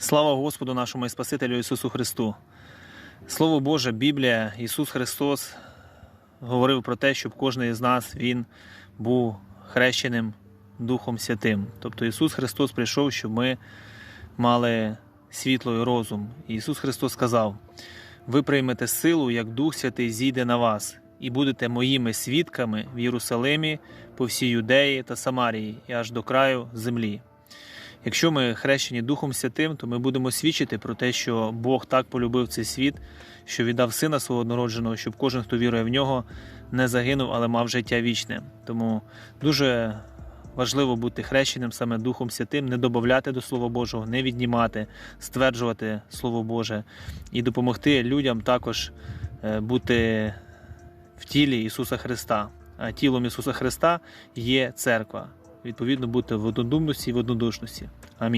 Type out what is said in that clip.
Слава Господу нашому і Спасителю Ісусу Христу. Слово Боже, Біблія, Ісус Христос говорив про те, щоб кожен із нас Він був хрещеним Духом Святим. Тобто Ісус Христос прийшов, щоб ми мали світло і розум. І Ісус Христос сказав: ви приймете силу, як Дух Святий зійде на вас, і будете моїми свідками в Єрусалимі, по всій Юдеї та Самарії і аж до краю землі. Якщо ми хрещені Духом Святим, то ми будемо свідчити про те, що Бог так полюбив цей світ, що віддав сина свого однородженого, щоб кожен, хто вірує в нього, не загинув, але мав життя вічне. Тому дуже важливо бути хрещеним саме Духом Святим, не додати до Слова Божого, не віднімати, стверджувати Слово Боже і допомогти людям також е, бути в тілі Ісуса Христа. А тілом Ісуса Христа є церква. Відповідно, бути в однодумності і в однодушності. Амінь.